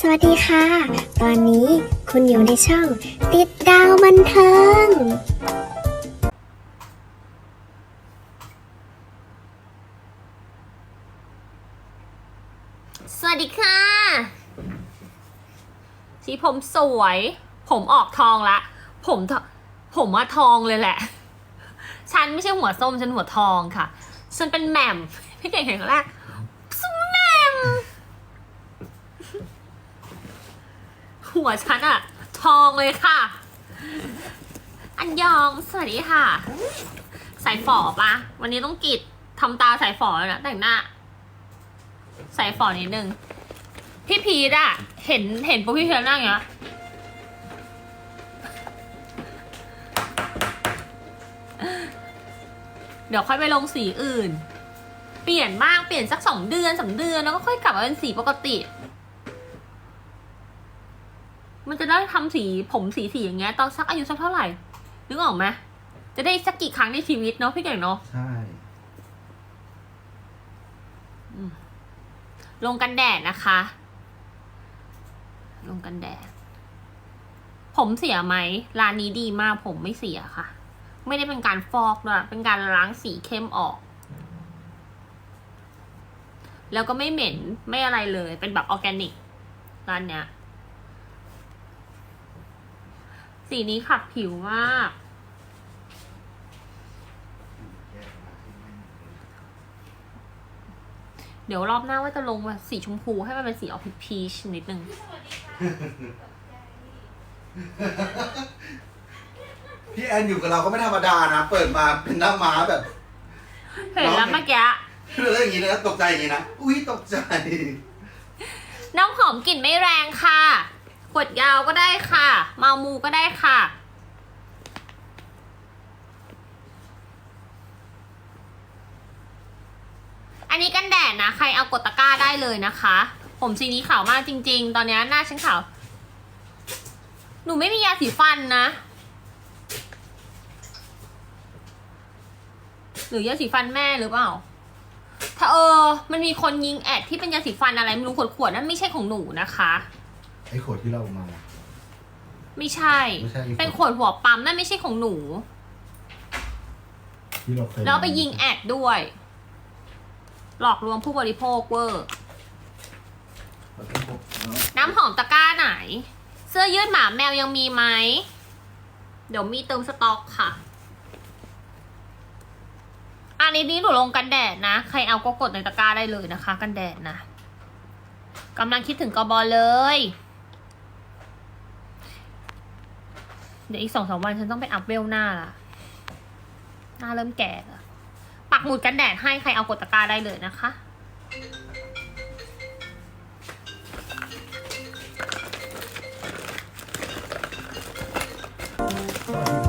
สวัสดีค่ะ ตอนนี้คุณอยู่ในช่อง ติดดาวบันเทิง สวัสดีค่ะ สีผมสวย ผมออกทองละ ผมทผมว่าทองเลยแหละ ฉันไม่ใช่หัวส้ม ฉันหัวทองค่ะ ฉันเป็นแหม่ม พี่เก่งเห็นครั้งแรกฉันแหม่ม หัวฉันอะทองเลยค่ะ อันยองสวัสดีค่ะใส่ฝอปะวันนี้ต้องกรีดทำตาใส่ฝอนะแต่งหน้าใส่ฝอนิดนึง พี่พีทอะเห็นเห็นปุ๊บพี่พีทนั่งอย่างเงี้ยเดี๋ยวค่อยไปลงสีอื่น เปลี่ยนบ้างเปลี่ยนสักสองเดือนสามเดือนแล้วก็ค่อยกลับมาเป็นสีปกติ มันจะได้ทำสีผมสีสีอย่างเงี้ยตอนสักอายุสักเท่าไหร่นึกออกไหมจะได้สักกี่ครั้งในชีวิตเนาะพี่เก่งเนาะใช่ลงกันแดดนะคะ ลงกันแดด ผมเสียไหมร้านนี้ดีมากผมไม่เสียค่ะ ไม่ได้เป็นการฟอกด้วยเป็นการล้างสีเข้มออก แล้วก็ไม่เหม็นไม่อะไรเลย เป็นแบบออร์แกนิกร้านเนี้ย สีนี้ขัดผิวมาก เดี๋ยวรอบหน้าว่าจะลงแบบสีชมพูให้มันเป็นสีออกพีชนิดนึง พี่แอนอยู่กับเราก็ไม่ธรรมดานะ เปิดมาเป็นหน้าม้าแบบเห็นแล้วเมื่อกี้เรื่องอย่างนี้นะตกใจอย่างนี้นะ อุ้ยตกใจ น้ำหอมกลิ่นไม่แรงค่ะ ขวดยาวก็ได้ค่ะเมามูก็ได้ค่ะ อันนี้กันแดดนะ ใครเอากดตะกร้าได้เลยนะคะ ผมสีนี้ขาวมากจริง ๆ ตอนนี้หน้าฉันขาว หนูไม่มียาสีฟันนะ หรือยาสีฟันแม่หรือเปล่าถ้าเออ มันมีคนยิงแอดที่เป็นยาสีฟันอะไรไม่รู้ขวดๆ นั่นไม่ใช่ของหนูนะคะ ไอ้ขวดที่เรามา ไม่ใช่ ไม่ใช่เป็นขวดหัวปั๊มนั่นไม่ใช่ของหนู ที่เราเคยแล้วไปยิงแอดด้วย หลอกลวงผู้บริโภคเวอร์ แล้วก็พบเนอะน้ำหอมตะกร้าไหน เสื้อยืดหมาแมวยังมีไหม เดี๋ยวมีเติมสต็อกค่ะ อันนี้นี้หนูลงกันแดดนะ ใครเอาก็กดในตะกร้าได้เลยนะคะ กันแดดนะกำลังคิดถึงกบอเลย เดี๋ยวอีกสองสามวันฉันต้องไปอัพเวลหน้าละหน้าเริ่มแก่ละปักหมุดกันแดดให้ใครเอากดตะกร้าได้เลยนะคะสวัสดี